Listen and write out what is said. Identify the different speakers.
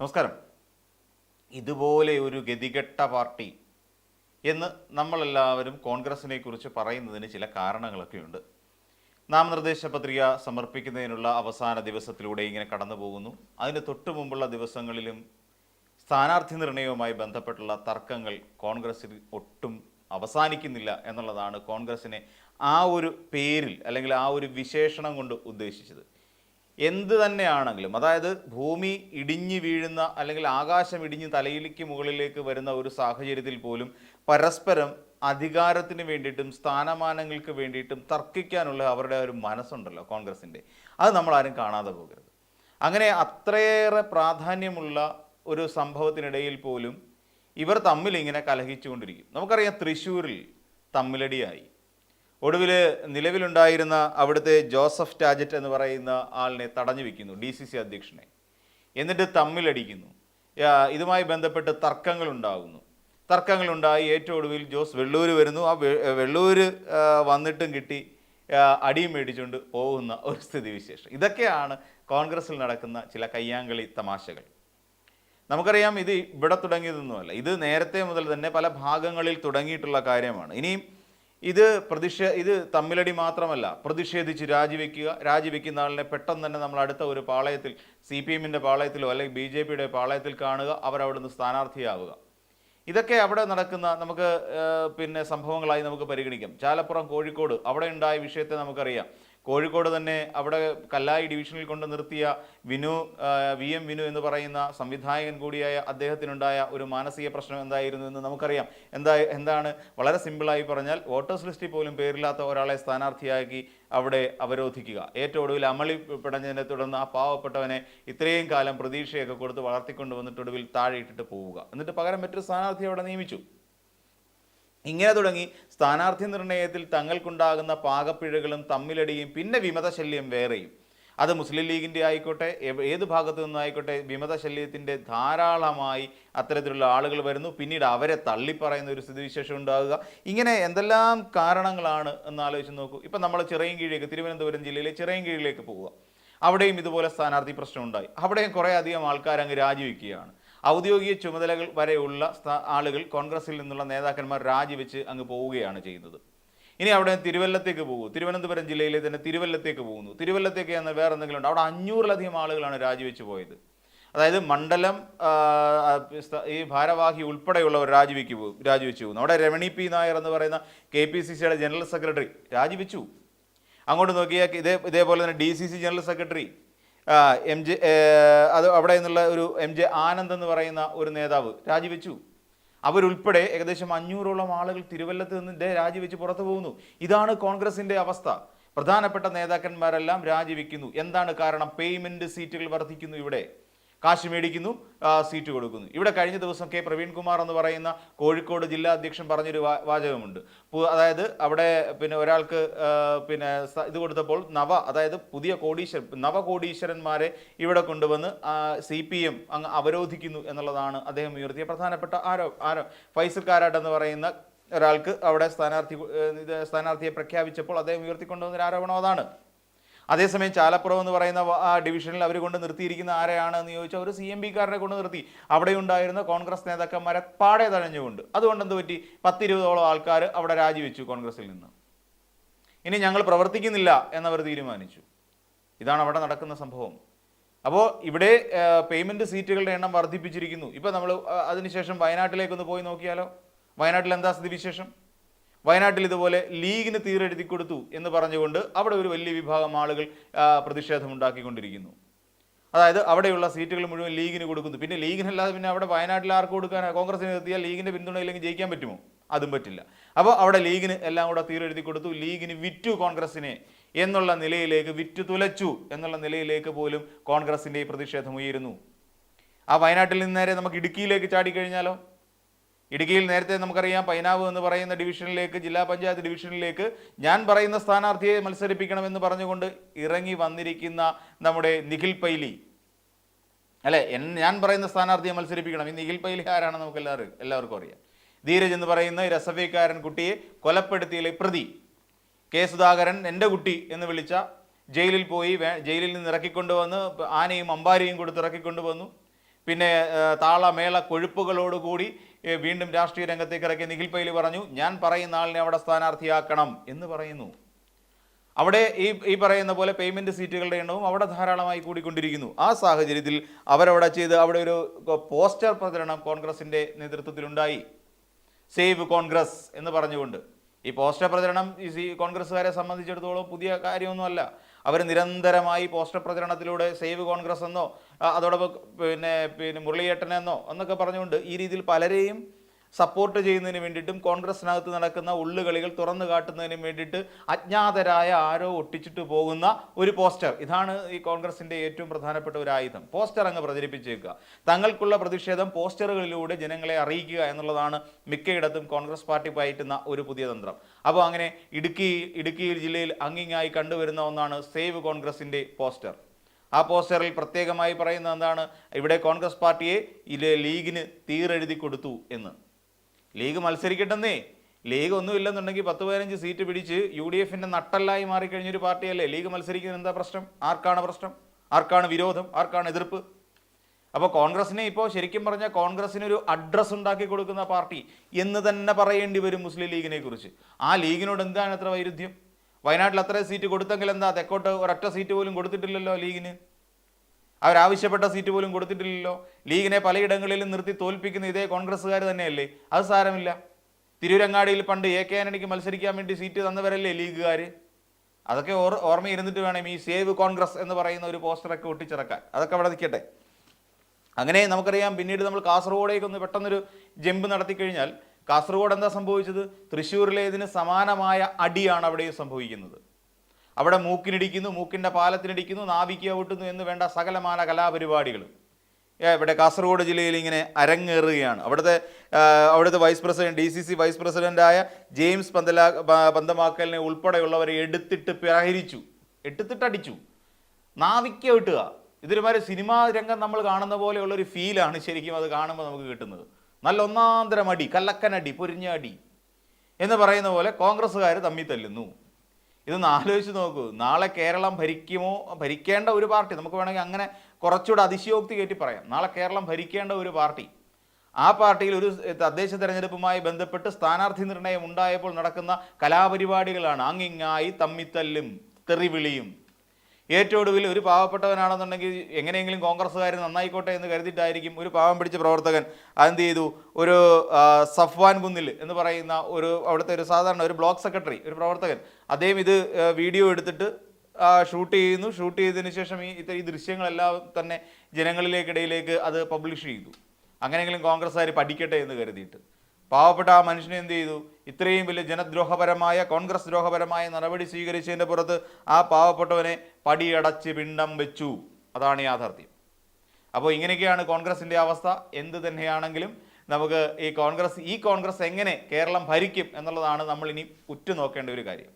Speaker 1: നമസ്കാരം. ഇതുപോലെ ഒരു ഗതികെട്ട പാർട്ടി എന്ന് നമ്മളെല്ലാവരും കോൺഗ്രസിനെ കുറിച്ച് പറയുന്നതിന് ചില കാരണങ്ങളൊക്കെയുണ്ട്. നാമനിർദ്ദേശ പത്രിക സമർപ്പിക്കുന്നതിനുള്ള അവസാന ദിവസത്തിലൂടെ ഇങ്ങനെ കടന്നു പോകുന്നു. അതിന് തൊട്ടു മുമ്പുള്ള ദിവസങ്ങളിലും സ്ഥാനാർത്ഥി നിർണയവുമായി ബന്ധപ്പെട്ടുള്ള തർക്കങ്ങൾ കോൺഗ്രസിൽ ഒട്ടും അവസാനിക്കുന്നില്ല എന്നുള്ളതാണ് കോൺഗ്രസിനെ ആ ഒരു പേരിൽ അല്ലെങ്കിൽ ആ ഒരു വിശേഷണം കൊണ്ട് ഉദ്ദേശിച്ചത്. എന്ത് തന്നെയാണെങ്കിലും അതായത് ഭൂമി ഇടിഞ്ഞു വീഴുന്ന അല്ലെങ്കിൽ ആകാശം ഇടിഞ്ഞ് തലയിലേക്ക് മുകളിലേക്ക് വരുന്ന ഒരു സാഹചര്യത്തിൽ പോലും പരസ്പരം അധികാരത്തിന് വേണ്ടിയിട്ടും സ്ഥാനമാനങ്ങൾക്ക് വേണ്ടിയിട്ടും തർക്കിക്കാനുള്ള അവരുടെ ഒരു മനസ്സുണ്ടല്ലോ കോൺഗ്രസിന്റെ. അത് നമ്മൾ ആരും കാണാതെ പോകരുത്. അങ്ങനെ അത്രയേറെ പ്രാധാന്യമുള്ള ഒരു സംഭവത്തിനിടയിൽ പോലും ഇവർ തമ്മിൽ ഇങ്ങനെ കലഹിച്ചുകൊണ്ടിരിക്കും. നമുക്കറിയാം തൃശ്ശൂരിൽ തമ്മിലടിയായി. ഒടുവിൽ നിലവിലുണ്ടായിരുന്ന അവിടുത്തെ ജോസഫ് ടാജറ്റ് എന്ന് പറയുന്ന ആളിനെ തടഞ്ഞു വെക്കുന്നു ഡി സി സി അധ്യക്ഷനെ. എന്നിട്ട് തമ്മിലടിക്കുന്നു. ഇതുമായി ബന്ധപ്പെട്ട് തർക്കങ്ങൾ ഉണ്ടാകുന്നു തർക്കങ്ങളുണ്ടായി ഏറ്റവും ഒടുവിൽ ജോസ് വെള്ളൂർ വരുന്നു. ആ വെള്ളൂർ വന്നിട്ടും കിട്ടി അടിയും മേടിച്ചുകൊണ്ട് പോകുന്ന ഒരു സ്ഥിതിവിശേഷം. ഇതൊക്കെയാണ് കോൺഗ്രസ്സിൽ നടക്കുന്ന ചില കയ്യാങ്കളി തമാശകൾ. നമുക്കറിയാം ഇത് ഇവിടെ തുടങ്ങിയതൊന്നുമല്ല. ഇത് നേരത്തെ മുതൽ തന്നെ പല ഭാഗങ്ങളിൽ തുടങ്ങിയിട്ടുള്ള കാര്യമാണ്. ഇനിയും ഇത് പ്രതിഷേ ഇത് തമ്മിലടി മാത്രമല്ല പ്രതിഷേധിച്ച് രാജിവെക്കുക രാജിവെക്കുന്ന ആളിനെ പെട്ടെന്ന് തന്നെ നമ്മൾ അടുത്ത ഒരു പാളയത്തിൽ സി പി എമ്മിന്റെ പാളയത്തിലോ അല്ലെങ്കിൽ ബി ജെ പിയുടെ പാളയത്തിൽ കാണുക അവരവിടുന്ന് സ്ഥാനാർത്ഥിയാവുക ഇതൊക്കെ അവിടെ നടക്കുന്ന നമുക്ക് പിന്നെ സംഭവങ്ങളായി നമുക്ക് പരിഗണിക്കാം. ചാലപ്പുറം കോഴിക്കോട് അവിടെ ഉണ്ടായ വിഷയത്തെ നമുക്കറിയാം. കോഴിക്കോട് തന്നെ അവിടെ കല്ലായി ഡിവിഷനിൽ കൊണ്ട് നിർത്തിയ വിനു വി എം വിനു എന്ന് പറയുന്ന സംവിധായകൻ കൂടിയായ അദ്ദേഹത്തിനുണ്ടായ ഒരു മാനസിക പ്രശ്നം എന്തായിരുന്നു എന്ന് നമുക്കറിയാം. എന്താ എന്താണ്? വളരെ സിമ്പിളായി പറഞ്ഞാൽ വോട്ടേഴ്സ് ലിസ്റ്റിൽ പോലും പേരില്ലാത്ത ഒരാളെ സ്ഥാനാർത്ഥിയാക്കി അവിടെ അവരോധിക്കുക. ഏറ്റവും ഒടുവിൽ അമളി പിടഞ്ഞതിനെ തുടർന്ന് ആ പാവപ്പെട്ടവനെ ഇത്രയും കാലം പ്രതീക്ഷയൊക്കെ കൊടുത്ത് വളർത്തിക്കൊണ്ട് വന്നിട്ട് ഒടുവിൽ താഴെ ഇട്ടിട്ട് പോവുക. എന്നിട്ട് പകരം മറ്റൊരു സ്ഥാനാർത്ഥിയെ അവിടെ നിയമിച്ചു. ഇങ്ങനെ തുടങ്ങി സ്ഥാനാർത്ഥി നിർണയത്തിൽ തങ്ങൾക്കുണ്ടാകുന്ന പാകപ്പിഴകളും തമ്മിലടിയും പിന്നെ വിമതശല്യം വേറെയും. അത് മുസ്ലിം ലീഗിന്റെ ആയിക്കോട്ടെ ഏത് ഭാഗത്തു നിന്നായിക്കോട്ടെ വിമതശല്യത്തിന്റെ ധാരാളമായി അത്തരത്തിലുള്ള ആളുകൾ വരുന്നു. പിന്നീട് അവരെ തള്ളിപ്പറയുന്ന ഒരു സ്ഥിതിവിശേഷം ഉണ്ടാകുക. ഇങ്ങനെ എന്തെല്ലാം കാരണങ്ങളാണ് എന്ന് ആലോചിച്ച് നോക്കൂ. ഇപ്പം നമ്മൾ ചിറയൻകീഴിലേക്ക് തിരുവനന്തപുരം ജില്ലയിലെ ചിറയൻകീഴിലേക്ക് പോവുക. അവിടെയും ഇതുപോലെ സ്ഥാനാർത്ഥി പ്രശ്നം ഉണ്ടായി അവിടെയും കുറേ അധികം ആൾക്കാർ അങ്ങ് രാജിവെക്കുകയാണ്. ഔദ്യോഗിക ചുമതലകൾ വരെയുള്ള ആളുകൾ കോൺഗ്രസിൽ നിന്നുള്ള നേതാക്കന്മാർ രാജിവെച്ച് അങ്ങ് പോവുകയാണ് ചെയ്യുന്നത്. ഇനി അവിടെ തിരുവല്ലത്തേക്ക് പോകും. തിരുവനന്തപുരം ജില്ലയിലെ തന്നെ തിരുവല്ലത്തേക്ക് പോകുന്നു. തിരുവല്ലത്തേക്ക് എന്ന വേറെ എന്തെങ്കിലും ഉണ്ട്? അവിടെ അഞ്ഞൂറിലധികം ആളുകളാണ് രാജിവെച്ച് പോയത്. അതായത് മണ്ഡലം ഈ ഭാരവാഹി ഉൾപ്പെടെയുള്ളവർ രാജിവെക്ക് പോകും രാജിവെച്ചു പോകുന്നു. അവിടെ രമണി പി. നായർ എന്ന് പറയുന്ന കെ പി സി സിയുടെ ജനറൽ സെക്രട്ടറി രാജിവെച്ചു. അങ്ങോട്ട് നോക്കിയാൽ ഇതേ ഇതേപോലെ തന്നെ D C C general secretary M J അത് അവിടെ നിന്നുള്ള ഒരു എം ജെ ആനന്ദ് എന്ന് പറയുന്ന ഒരു നേതാവ് രാജിവെച്ചു. അവരുൾപ്പെടെ ഏകദേശം അഞ്ഞൂറോളം ആളുകൾ തിരുവല്ലത്ത് നിന്ന് രാജിവെച്ച് പുറത്തു പോകുന്നു. ഇതാണ് കോൺഗ്രസിന്റെ അവസ്ഥ. പ്രധാനപ്പെട്ട നേതാക്കന്മാരെല്ലാം രാജിവെക്കുന്നു. എന്താണ് കാരണം? പേയ്മെന്റ് സീറ്റുകൾ വർദ്ധിക്കുന്നു ഇവിടെ. കാശ് മേടിക്കുന്നു സീറ്റ് കൊടുക്കുന്നു. ഇവിടെ കഴിഞ്ഞ ദിവസം കെ പ്രവീൺകുമാർ എന്ന് പറയുന്ന കോഴിക്കോട് ജില്ലാ അധ്യക്ഷൻ പറഞ്ഞൊരു വാചകമുണ്ട്. അതായത് അവിടെ പിന്നെ ഒരാൾക്ക് പിന്നെ ഇത് കൊടുത്തപ്പോൾ നവ അതായത് പുതിയ കോടീശ്വരൻ നവകോടീശ്വരന്മാരെ ഇവിടെ കൊണ്ടുവന്ന് സി പി എം അങ്ങ് അവരോധിക്കുന്നു എന്നുള്ളതാണ് അദ്ദേഹം ഉയർത്തിയ പ്രധാനപ്പെട്ട ആരോ ആരോ ഫൈസൽ കാരാട്ട് എന്ന് പറയുന്ന ഒരാൾക്ക് അവിടെ സ്ഥാനാർത്ഥി സ്ഥാനാർത്ഥിയെ പ്രഖ്യാപിച്ചപ്പോൾ അദ്ദേഹം ഉയർത്തിക്കൊണ്ടുവന്ന ഒരു ആരോപണം അതാണ്. അതേസമയം ചാലപ്പുറം എന്ന് പറയുന്ന ആ ഡിവിഷനിൽ അവർ കൊണ്ട് നിർത്തിയിരിക്കുന്ന ആരെയാണ് എന്ന് ചോദിച്ചാൽ ഒരു സി എം പിക്കാരനെ കൊണ്ട് നിർത്തി. അവിടെ ഉണ്ടായിരുന്ന കോൺഗ്രസ് നേതാക്കന്മാരെ പാടെ തഴഞ്ഞുകൊണ്ട്. അതുകൊണ്ട് എന്ത് പറ്റി? പത്തിരുപതോളം ആൾക്കാർ അവിടെ രാജിവെച്ചു കോൺഗ്രസിൽ നിന്ന്. ഇനി ഞങ്ങൾ പ്രവർത്തിക്കുന്നില്ല എന്നവർ തീരുമാനിച്ചു. ഇതാണ് അവിടെ നടക്കുന്ന സംഭവം. അപ്പോൾ ഇവിടെ പേയ്മെന്റ് സീറ്റുകളുടെ എണ്ണം വർദ്ധിപ്പിച്ചിരിക്കുന്നു. ഇപ്പോൾ നമ്മൾ അതിനുശേഷം വയനാട്ടിലേക്കൊന്ന് പോയി നോക്കിയാലോ? വയനാട്ടിൽ എന്താ സ്ഥിതിവിശേഷം വയനാട്ടിൽ ഇതുപോലെ ലീഗിന് തീരെഴുതി കൊടുത്തു എന്ന് പറഞ്ഞുകൊണ്ട് അവിടെ ഒരു വലിയ വിഭാഗം ആളുകൾ പ്രതിഷേധമുണ്ടാക്കിക്കൊണ്ടിരിക്കുന്നു അതായത് അവിടെയുള്ള സീറ്റുകൾ മുഴുവൻ ലീഗിന് കൊടുക്കുന്നു. പിന്നെ ലീഗിനല്ലാതെ പിന്നെ അവിടെ വയനാട്ടിൽ ആർക്ക് കൊടുക്കാനാണ് കോൺഗ്രസിന് എത്തിയാൽ ലീഗിന്റെ പിന്തുണ ഇല്ലെങ്കിൽ ജയിക്കാൻ പറ്റുമോ? അതും പറ്റില്ല. അപ്പോൾ അവിടെ ലീഗിന് എല്ലാം കൂടെ തീരെഴുതി കൊടുത്തു. ലീഗിന് വിറ്റു കോൺഗ്രസിനെ എന്നുള്ള നിലയിലേക്ക് വിറ്റു തുലച്ചു എന്നുള്ള നിലയിലേക്ക് പോലും കോൺഗ്രസിന്റെ ഈ പ്രതിഷേധം ഉയരുന്നു. ആ വയനാട്ടിൽ നിന്ന് നേരെ നമുക്ക് ഇടുക്കിയിലേക്ക് ചാടിക്കഴിഞ്ഞാലോ? ഇടുക്കിയിൽ നേരത്തെ നമുക്കറിയാം പൈനാവ് എന്ന് പറയുന്ന ഡിവിഷനിലേക്ക് ജില്ലാ പഞ്ചായത്ത് ഡിവിഷനിലേക്ക് ഞാൻ പറയുന്ന സ്ഥാനാർത്ഥിയെ മത്സരിപ്പിക്കണമെന്ന് പറഞ്ഞുകൊണ്ട് ഇറങ്ങി വന്നിരിക്കുന്ന നമ്മുടെ നിഖിൽ പൈലി. അല്ലെ? ഞാൻ പറയുന്ന സ്ഥാനാർത്ഥിയെ മത്സരിപ്പിക്കണം. ഈ നിഖിൽ പൈലി ആരാണെന്ന് നമുക്ക് എല്ലാവരും എല്ലാവർക്കും അറിയാം. ധീരജ് എന്ന് പറയുന്ന രസവേക്കാരൻ കുട്ടിയെ കൊലപ്പെടുത്തിയിലെ പ്രതി. കെ സുധാകരൻ എന്റെ കുട്ടി എന്ന് വിളിച്ച ജയിലിൽ പോയി ജയിലിൽ നിന്ന് ഇറക്കിക്കൊണ്ടുവന്ന് ആനയും അമ്പാരിയും കൊടുത്ത് ഇറക്കിക്കൊണ്ടുവന്നു. പിന്നെ താളമേള കൊഴുപ്പുകളോടുകൂടി വീണ്ടും രാഷ്ട്രീയ രംഗത്തേക്ക് ഇറക്കി നിഖിൽ പൈലി പറഞ്ഞു ഞാൻ പറയുന്ന ആളിനെ അവിടെ സ്ഥാനാർത്ഥിയാക്കണം എന്ന് പറയുന്നു. അവിടെ ഈ ഈ പറയുന്ന പോലെ പേയ്മെന്റ് സീറ്റുകളുടെ എണ്ണവും അവിടെ ധാരാളമായി കൂടിക്കൊണ്ടിരിക്കുന്നു. ആ സാഹചര്യത്തിൽ അവരവിടെ ചെയ്ത് അവിടെ ഒരു പോസ്റ്റർ പ്രചരണം കോൺഗ്രസിന്റെ നേതൃത്വത്തിലുണ്ടായി. സേവ് കോൺഗ്രസ് എന്ന് പറഞ്ഞുകൊണ്ട്. ഈ പോസ്റ്റർ പ്രചരണം ഈ കോൺഗ്രസ്സുകാരെ സംബന്ധിച്ചിടത്തോളം പുതിയ കാര്യമൊന്നുമല്ല. അവർ നിരന്തരമായി പോസ്റ്റർ പ്രചരണത്തിലൂടെ സേവ് കോൺഗ്രസ് എന്നോ അതോടൊപ്പം പിന്നെ പിന്നെ മുരളിയേട്ടനെന്നോ എന്നൊക്കെ പറഞ്ഞുകൊണ്ട് ഈ രീതിയിൽ പലരെയും സപ്പോർട്ട് ചെയ്യുന്നതിന് വേണ്ടിയിട്ടും കോൺഗ്രസിനകത്ത് നടക്കുന്ന ഉള്ളുകളികൾ തുറന്നു കാട്ടുന്നതിന് വേണ്ടിയിട്ട് അജ്ഞാതരായ ആരോ ഒട്ടിച്ചിട്ട് പോകുന്ന ഒരു പോസ്റ്റർ. ഇതാണ് ഈ കോൺഗ്രസിന്റെ ഏറ്റവും പ്രധാനപ്പെട്ട ഒരു ആയുധം. പോസ്റ്റർ അങ്ങ് പ്രചരിപ്പിച്ചേക്കുക. തങ്ങൾക്കുള്ള പ്രതിഷേധം പോസ്റ്ററുകളിലൂടെ ജനങ്ങളെ അറിയിക്കുക എന്നുള്ളതാണ് മിക്കയിടത്തും കോൺഗ്രസ് പാർട്ടി പയറ്റുന്ന ഒരു പുതിയ തന്ത്രം. അപ്പോൾ അങ്ങനെ ഇടുക്കി ഇടുക്കി ജില്ലയിൽ അങ്ങിങ്ങായി കണ്ടുവരുന്ന ഒന്നാണ് സേവ് കോൺഗ്രസിന്റെ പോസ്റ്റർ. ആ പോസ്റ്ററിൽ പ്രത്യേകമായി പറയുന്നത് എന്താണ്? ഇവിടെ കോൺഗ്രസ് പാർട്ടിയെ ഇത് ലീഗിന് തീരെഴുതി കൊടുത്തു എന്ന്. ലീഗ് മത്സരിക്കട്ടെന്നേ. ലീഗ് ഒന്നും ഇല്ലെന്നുണ്ടെങ്കിൽ പത്ത് പതിനഞ്ച് സീറ്റ് പിടിച്ച് യു ഡി എഫിന്റെ നട്ടല്ലായി മാറിക്കഴിഞ്ഞൊരു പാർട്ടിയല്ലേ? ലീഗ് മത്സരിക്കുന്നത് എന്താ പ്രശ്നം? ആർക്കാണ് പ്രശ്നം? ആർക്കാണ് വിരോധം? ആർക്കാണ് എതിർപ്പ്? അപ്പോൾ കോൺഗ്രസിനെ ഇപ്പോൾ ശരിക്കും പറഞ്ഞാൽ കോൺഗ്രസിനൊരു അഡ്രസ്സ് ഉണ്ടാക്കി കൊടുക്കുന്ന പാർട്ടി എന്ന് തന്നെ പറയേണ്ടി വരും മുസ്ലിം ലീഗിനെ കുറിച്ച് ആ ലീഗിനോട് എന്താണ് അത്ര വൈരുദ്ധ്യം? വയനാട്ടിൽ അത്രയും സീറ്റ് കൊടുത്തെങ്കിൽ എന്താ? തെക്കോട്ട് ഒരൊറ്റ സീറ്റ് പോലും കൊടുത്തിട്ടില്ലല്ലോ ലീഗിന്. അവരാവശ്യപ്പെട്ട സീറ്റ് പോലും കൊടുത്തിട്ടില്ലല്ലോ. ലീഗിനെ പലയിടങ്ങളിലും നിർത്തി തോൽപ്പിക്കുന്ന ഇതേ കോൺഗ്രസ്സുകാർ തന്നെയല്ലേ? അത് സാരമില്ല. തിരൂരങ്ങാടിയിൽ പണ്ട് എ കെ ആന്റണിക്ക് മത്സരിക്കാൻ വേണ്ടി സീറ്റ് തന്നവരല്ലേ ലീഗുകാർ അതൊക്കെ ഓർ ഓർമ്മയിരുന്നിട്ട് വേണം ഈ സേവ് കോൺഗ്രസ് എന്ന് പറയുന്ന ഒരു പോസ്റ്ററൊക്കെ ഒട്ടിച്ചിറക്കാൻ. അതൊക്കെ അവിടെ നിൽക്കട്ടെ. അങ്ങനെ നമുക്കറിയാം പിന്നീട് നമ്മൾ കാസർഗോഡേക്കൊന്ന് പെട്ടെന്നൊരു ജമ്പ് നടത്തി കഴിഞ്ഞാൽ കാസർഗോഡ് എന്താ സംഭവിച്ചത്? തൃശ്ശൂരിലേതിന് സമാനമായ അടിയാണ് അവിടെയും സംഭവിക്കുന്നത്. അവിടെ മൂക്കിനിടിക്കുന്നു മൂക്കിന്റെ പാലത്തിനിടിക്കുന്നു നാവിക്ക് ഔട്ടുന്നു എന്ന് വേണ്ട സകലമാന കലാപരിപാടികൾ. ഇവിടെ കാസർഗോഡ് ജില്ലയിൽ ഇങ്ങനെ അരങ്ങേറുകയാണ്. അവിടുത്തെ അവിടുത്തെ vice president D C C vice പ്രസിഡന്റായ ജെയിംസ് പന്തല പന്തമാക്കലിനെ ഉൾപ്പെടെയുള്ളവരെ എടുത്തിട്ട് പ്രഹരിച്ചു. എടുത്തിട്ടടിച്ചു. നാവിക്ക വിട്ടുക ഇതൊരുമാതിരി സിനിമാ രംഗം നമ്മൾ കാണുന്ന പോലെയുള്ളൊരു ഫീലാണ് ശരിക്കും അത് കാണുമ്പോൾ നമുക്ക് കിട്ടുന്നത്. നല്ല ഒന്നാന്തരം അടി കല്ലക്കനടി പൊരിഞ്ഞ അടി എന്ന് പറയുന്ന പോലെ കോൺഗ്രസ്സുകാർ തമ്മിൽ തല്ലുന്നു. ഇതൊന്ന് ആലോചിച്ച് നോക്കൂ. നാളെ കേരളം ഭരിക്കുമോ? ഭരിക്കേണ്ട ഒരു പാർട്ടി നമുക്ക് വേണമെങ്കിൽ അങ്ങനെ കുറച്ചുകൂടെ അതിശയോക്തി കയറ്റി പറയാം. നാളെ കേരളം ഭരിക്കേണ്ട ഒരു പാർട്ടി ആ പാർട്ടിയിൽ ഒരു തദ്ദേശ തെരഞ്ഞെടുപ്പുമായി ബന്ധപ്പെട്ട് സ്ഥാനാർത്ഥി നിർണയം ഉണ്ടായപ്പോൾ നടക്കുന്ന കലാപരിപാടികളാണ്. അങ്ങിങ്ങായി തമ്മിത്തല്ലും തെറിവിളിയും. ഏറ്റവും ഒടുവിൽ ഒരു പാവപ്പെട്ടവനാണെന്നുണ്ടെങ്കിൽ എങ്ങനെയെങ്കിലും കോൺഗ്രസ്സുകാർ നന്നായിക്കോട്ടെ എന്ന് കരുതിയിട്ടായിരിക്കും ഒരു പാവം പിടിച്ച പ്രവർത്തകൻ അതെന്ത് ചെയ്തു? ഒരു സഫ്വാൻ കുന്നിൽ എന്ന് പറയുന്ന ഒരു അവിടുത്തെ ഒരു സാധാരണ ഒരു ബ്ലോക്ക് സെക്രട്ടറി ഒരു പ്രവർത്തകൻ അദ്ദേഹം ഇത് വീഡിയോ എടുത്തിട്ട് ഷൂട്ട് ചെയ്യുന്നു. ഷൂട്ട് ചെയ്തതിന് ശേഷം ഈ ഈ ദൃശ്യങ്ങളെല്ലാം തന്നെ ജനങ്ങളിലേക്കിടയിലേക്ക് അത് പബ്ലിഷ് ചെയ്തു. അങ്ങനെയെങ്കിലും കോൺഗ്രസ്സുകാർ പഠിക്കട്ടെ എന്ന് കരുതിയിട്ട്. പാവപ്പെട്ട ആ മനുഷ്യനെ എന്ത് ചെയ്തു? ഇത്രയും വലിയ ജനദ്രോഹപരമായ കോൺഗ്രസ് ദ്രോഹപരമായ നടപടി സ്വീകരിച്ചതിന്റെ പുറത്ത് ആ പാവപ്പെട്ടവനെ പടിയടച്ച് പിണ്ടം വെച്ചു. അതാണ് യാഥാർത്ഥ്യം. അപ്പോൾ ഇങ്ങനെയൊക്കെയാണ് കോൺഗ്രസിന്റെ അവസ്ഥ. എന്ത് തന്നെയാണെങ്കിലും നമുക്ക് ഈ കോൺഗ്രസ് ഈ കോൺഗ്രസ് എങ്ങനെ കേരളം ഭരിക്കും എന്നുള്ളതാണ് നമ്മൾ ഇനി ഉറ്റുനോക്കേണ്ട ഒരു കാര്യം.